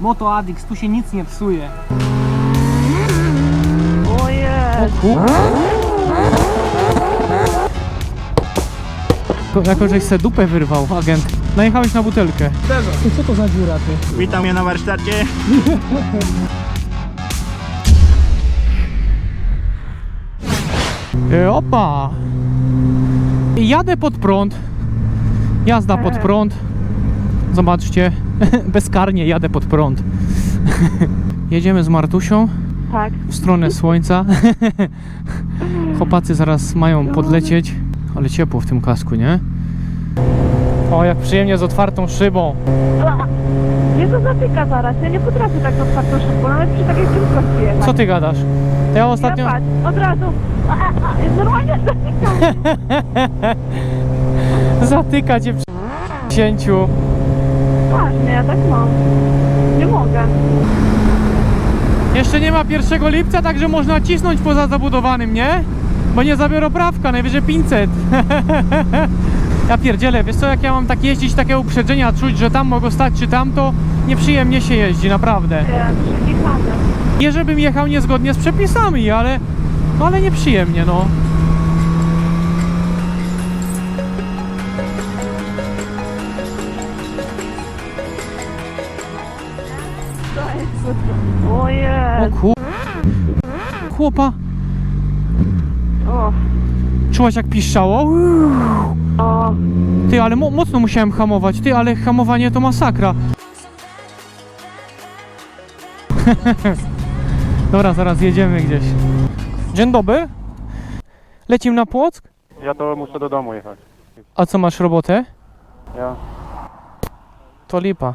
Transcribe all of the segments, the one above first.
Moto Addix, tu się nic nie psuje. Ojej. Jako, żeś se dupę wyrwał, agent. Najechałeś na butelkę. Ty, co to za dziura, ty? Witam mnie na warsztacie. E, opa! Jadę pod prąd. Jazda pod prąd. Zobaczcie, bezkarnie jadę pod prąd. Jedziemy z Martusią Tak. w stronę słońca. Chłopacy zaraz mają podlecieć, ale ciepło w tym kasku, nie? O, jak przyjemnie z otwartą szybą. Mnie to zatyka zaraz. Ja nie potrafię tak otwartą szybko, nawet przy takiej prędkości jechać. Co ty gadasz? To ja ostatnio... Ja patrz, od razu. A, a, a, normalnie zatyka. Zatyka cię przy wzięciu. Właśnie, ja tak mam. Nie mogę. Jeszcze nie ma 1 lipca, także można cisnąć poza zabudowanym, nie? Bo nie zabiorą prawka, najwyżej 500. ja pierdzielę, wiesz co, jak ja mam tak jeździć, takie uprzedzenia czuć, że tam mogą stać czy tam, to nieprzyjemnie się jeździ, naprawdę. Nie żebym jechał niezgodnie z przepisami, ale, no ale nieprzyjemnie, no. O Ojej. kur... Chłopa, O, czułaś jak piszczało? O. Ty, ale mo mocno musiałem hamować. Ty, ale hamowanie to masakra. Dobra, zaraz jedziemy gdzieś. Dzień dobry. Lecimy na Płock? Ja to muszę do domu jechać. A co, masz robotę? Ja. To lipa.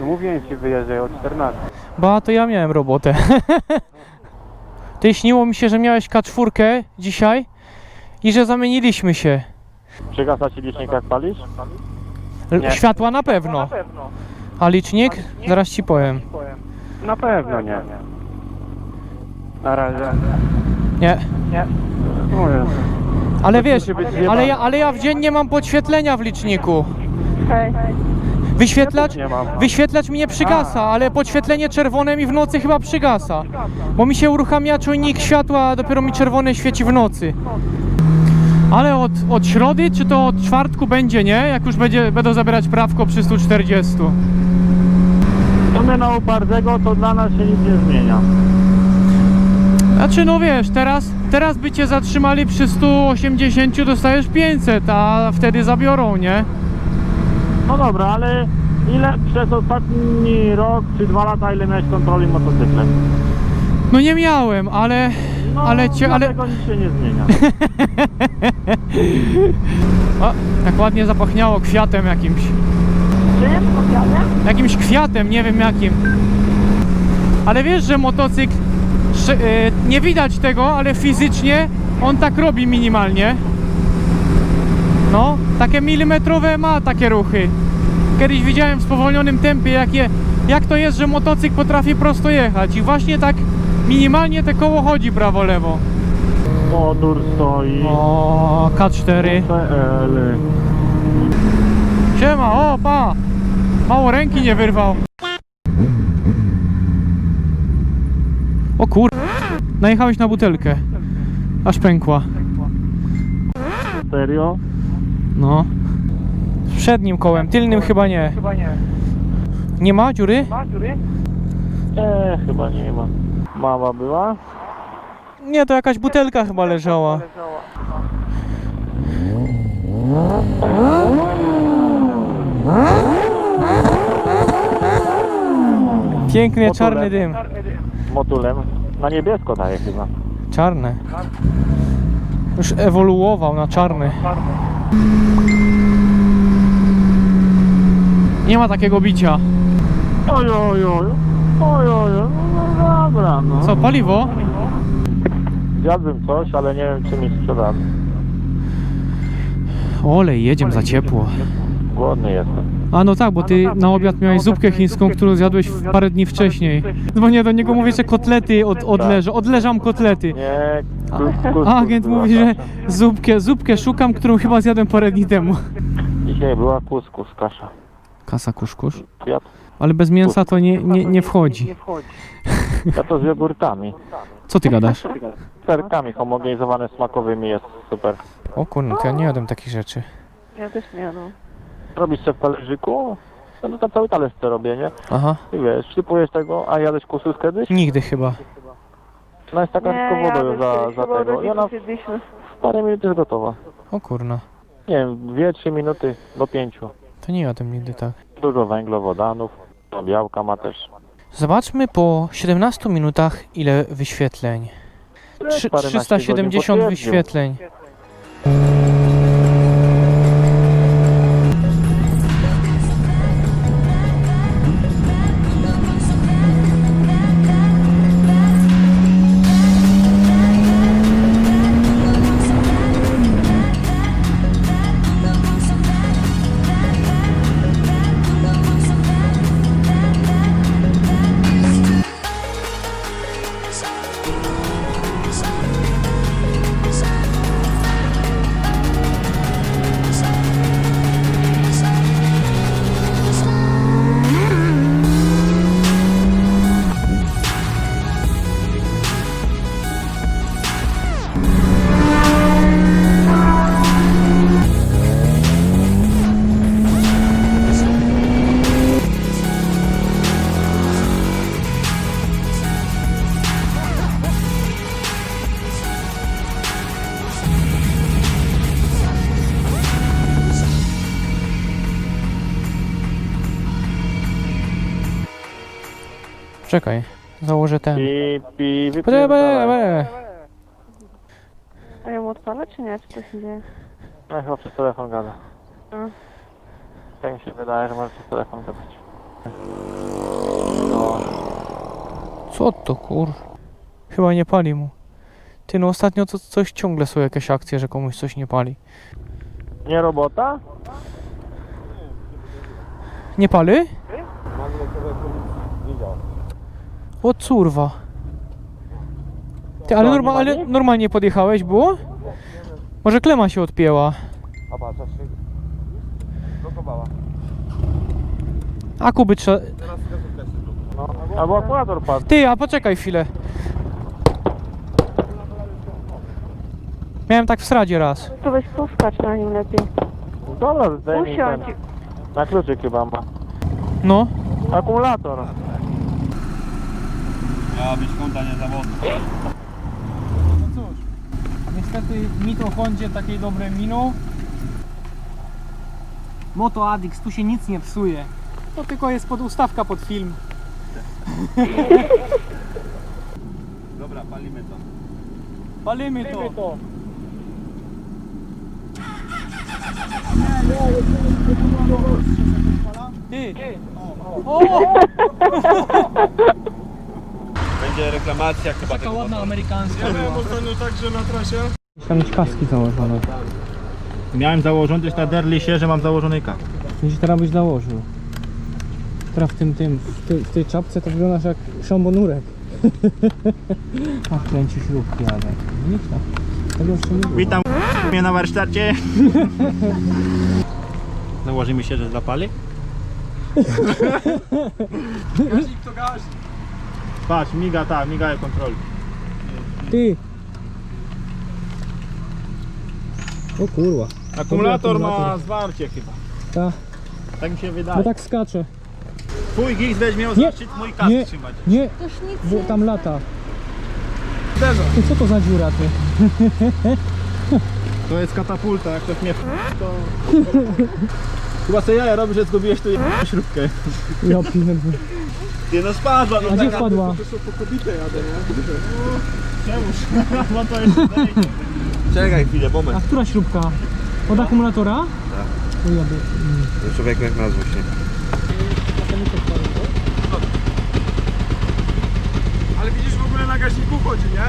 No mówiłem ci wyjeżdżaj o 14. Ba, to ja miałem robotę. Ty, śniło mi się, że miałeś K4 dzisiaj i że zamieniliśmy się. Przygasa ci licznik jak palisz? L- Nie. Światła na pewno. A licznik? Zaraz ci powiem. Na pewno nie. Na razie. Nie. Jezu. Ale wiesz, ale ja, ale ja w dzień nie mam podświetlenia w liczniku. Hej. Wyświetlacz, Nie mam. wyświetlacz mi nie przygasa, ale podświetlenie czerwone mi w nocy chyba przygasa. Bo mi się uruchamia czujnik światła, a dopiero mi czerwone świeci w nocy. Ale od, od środy, czy to od czwartku będzie, nie? Jak już będzie, będą zabierać prawko przy 140. To my na upardego to dla nas się nic nie zmienia. Znaczy no wiesz, teraz, teraz by cię zatrzymali przy 180, dostajesz 500, a wtedy zabiorą, nie? No dobra, ale ile przez ostatni rok czy dwa lata ile miałeś kontroli motocyklem? No nie miałem, ale... No, Ale cię- ale- nic się nie zmienia. O, jak ładnie zapachniało kwiatem jakimś. Czym? Obiadem? Jakimś kwiatem, nie wiem jakim. Ale wiesz, że motocykl, e, nie widać tego, ale fizycznie on tak robi minimalnie. No, takie milimetrowe ma takie ruchy. Kiedyś widziałem w spowolnionym tempie, jakie, jak to jest, że motocykl potrafi prosto jechać. I właśnie tak minimalnie te koło chodzi prawo-lewo. Motor stoi. O, K4. PL. Siema, o, pa! Mało ręki nie wyrwał. O kur... Najechałeś na butelkę. Aż pękła. Serio? No. Przednim kołem, tylnym chyba nie. Chyba nie. Nie ma dziury? Eee, chyba nie ma. Mama była? Nie, to jakaś butelka chyba leżała. Piękny Motulem. czarny dym. Motulem. Na niebiesko daje chyba. Czarny. Już ewoluował na czarny. Nie ma takiego bicia. Oj, oj, oj. Oj, oj, oj. No dobra, no. Co, paliwo? Zjadłbym coś, ale nie wiem, czy mi sprzedamy. Olej, jedziemy za ciepło. Głodny jestem. A no tak, bo ty na obiad miałeś zupkę chińską, którą zjadłeś w parę dni wcześniej. Dzwonię do niego, mówię, że kotlety od, odleżę, odleżam kotlety. Nie, A, kus, kus, a agent była mówi, że kasza. zupkę, zupkę szukam, którą chyba zjadłem parę dni temu. Dzisiaj była kuskus, kasza. Kasa kuszkusz. Kwiat. Ale bez mięsa to nie, nie, nie wchodzi. Ja to z jogurtami. Co ty gadasz? Z serkami homogenizowane smakowymi jest super. O kurno, to ja nie jadłem takich rzeczy. Ja też nie no. Robisz sobie w talerzyku? No to tam cały talerz co robię, nie? Aha. I wiesz, szczypujesz tego, a jadłeś kuskus kiedyś? Nigdy chyba. Ona jest taka tylko wodą za, za tego. I ona w jedliśmy. parę minut jest gotowa. O kurna. Nie wiem, 2-3 minuty do 5. To nie jadłem nigdy tak. Dużo węglowodanów, no białka ma też. Zobaczmy po 17 minutach ile wyświetleń. Trzy- Paręnaście 370 godzin potwierdził. wyświetleń. Czekaj, założę ten. I, i Bre, bre, wypierdalaj. bre. A ją odpalę czy nie? Czy to się dzieje? No chyba przez telefon gada. Mm. Tak mi się wydaje, że może przez telefon gadać. No, Co to kur... Chyba nie pali mu. Ty no ostatnio to coś ciągle są jakieś akcje, że komuś coś nie pali. nie robota? Nie pali? O curwa. Ty, ale, norma, ale normalnie podjechałeś, było? Może klema się odpięła. A patrz, aż się blokowała. Aku by trzeba... No, albo akumulator padł. Ty, a poczekaj chwilę. Miałem tak w sradzie raz. To weź poskacz na nim lepiej. Dobra, zdejmij ten. Usiądź. Na kluczyk chyba ma. No. Akumulator. Miała być Honda niezawodna. No cóż, niestety mi to Hondzie takiej dobrej minął. Moto Addix, tu się nic nie psuje. To tylko jest pod ustawka pod film. Dobra, palimy to. Palimy to. Ty. O! Będzie reklamacja chyba Taka ładna motoru. amerykańska była. ostatnio także na trasie. Muszę mieć kaski założone. Miałem założony, też naderli się, że mam założony kak. Musisz teraz byś założył. Teraz w tym, tym, w tej, w tej czapce to wyglądasz jak szambonurek. A kręci śrubki, ale widzisz to? Tego jeszcze nie było. Witam mnie na warsztacie. Założymy się, że zapali? Gazik to gazik. Patrz, miga ta, migają kontroli. Ty! O kurwa. Akumulator Akumulator. ma zwarcie chyba. Ta, Tak mi się no wydaje. tak skacze. Twój gigs będzie miał zacząć mój kask nie. trzymać. Nie, bo tam lata. Ty, co to za dziura ty? To jest katapulta, jak ktoś mnie f... to... Chyba sobie jaja robisz, że zgubiłeś tu jedną śrubkę. Ja pierdolę. Ty no spadła, no A gdzie wpadła? Czemuż? Bo to jest Czekaj chwilę, moment. A która śrubka? Od akumulatora? Tak. O ja by... Człowiek jak nazwał się. Ale widzisz w ogóle na gaśniku chodzi, nie?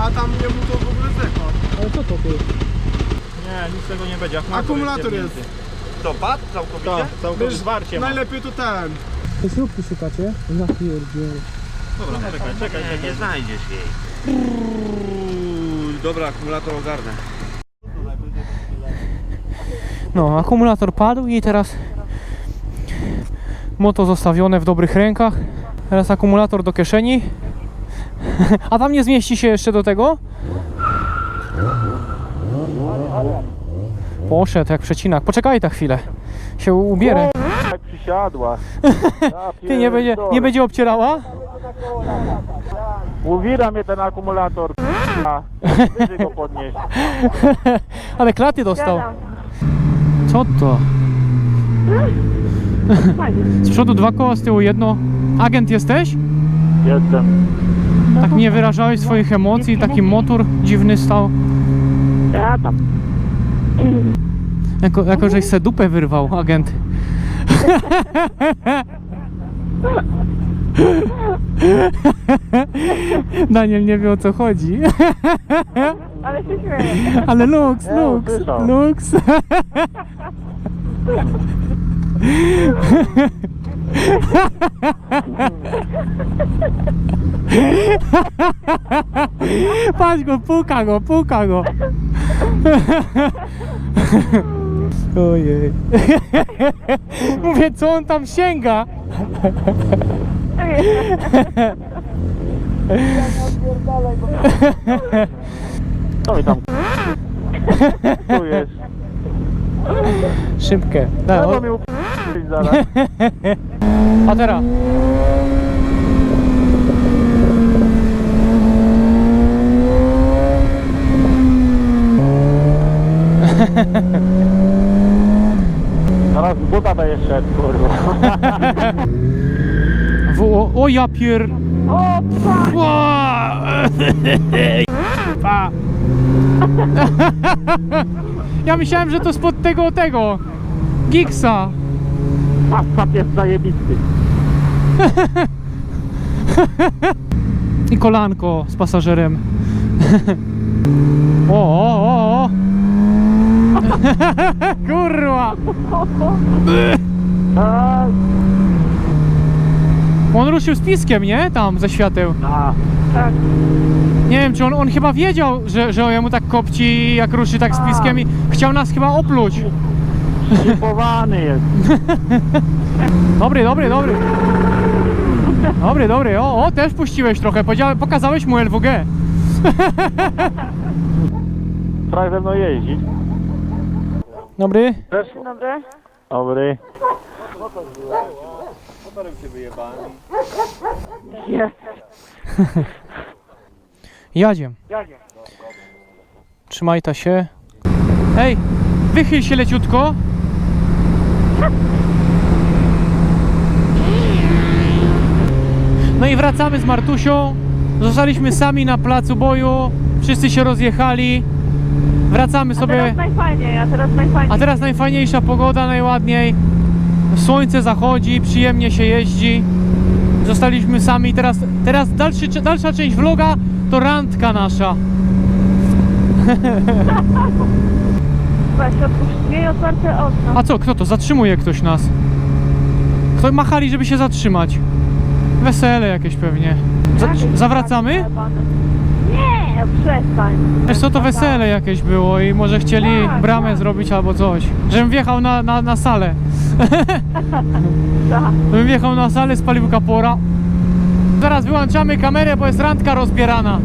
A tam nie mu to w ogóle zdechło. Ale co to ty? Nie, nic z tego nie będzie. Akumulator jest. To pad całkowicie? Tak. Całkowicie Wiesz, zwarcie ma. Najlepiej to ten. Te śrubki szukacie? Ja pierdzielę. Dobra, czekaj, czekaj, czekaj. Nie znajdziesz jej. Dobra, akumulator ogarnę. No, akumulator padł i teraz Moto zostawione w dobrych rękach. Teraz akumulator do kieszeni. A tam nie zmieści się jeszcze do tego? Poszedł jak przecinak. Poczekaj ta chwilę. Się ubierę. Jak przysiadła. Ty nie będzie, nie będzie obcierała? Uwira mnie ten akumulator. k***a. Wyżej go podnieść. Ale klaty dostał. Co to? Z przodu dwa koła, z tyłu jedno. Agent jesteś? Jestem. Tak nie wyrażałeś swoich emocji, taki motor dziwny stał. Siadam. Jako, jako żeś se dupę wyrwał, agent. Daniel nie wie o co chodzi. Ale się śmieję. Ale lux, usłyszał. lux. Patrz go, puka go, puka go. Ojej. Mówię, co on tam sięga? Co mi tam Tu jest. Szybkę. Da, Czego o, mi up***lić zaraz? a teraz. Zaraz z buta będziesz szedł, kurwa. W, o, ja pier... O. Ła! Pa. Ja myślałem, że to spod tego, tego Gigsa Passat jest zajebisty. i kolanko z pasażerem O, o, o, o Kurwa Tak. On ruszył z piskiem, nie? Tam ze świateł Tak. Nie wiem, czy on, on chyba wiedział, że, że jemu tak kopci, jak ruszy tak z piskiem i chciał nas chyba opluć szipowany jest. Dobry, dobry, dobry. Dobry, dobry. O, o też puściłeś trochę. Pokazałeś mu LWG. Trzeba ze mną jeździć. Dobry. Dzień dobry. Dobry. Jest. Jadziem. Trzymaj ta się. Ej, wychyl się leciutko. No i wracamy z Martusią. Zostaliśmy sami na placu boju. Wszyscy się rozjechali. Wracamy A sobie. teraz najfajniej, a teraz najfajniej. A teraz najfajniejsza pogoda, najładniej. Słońce zachodzi, przyjemnie się jeździ. Zostaliśmy sami. Teraz, teraz dalszy, dalsza część vloga to randka nasza. Otwórz drzwi, otwarte okno. A co, kto to? Zatrzymuje ktoś nas. Kto machali, żeby się zatrzymać? Wesele jakieś pewnie. Za, Jakieś zawracamy? Przestań. Wiesz co, to wesele jakieś było i może chcieli Tak, bramę tak. zrobić albo coś. Żebym wjechał na, na, na salę. Tak. Bym wjechał na salę, spalił kapora. Zaraz wyłączamy kamerę, bo jest randka rozbierana.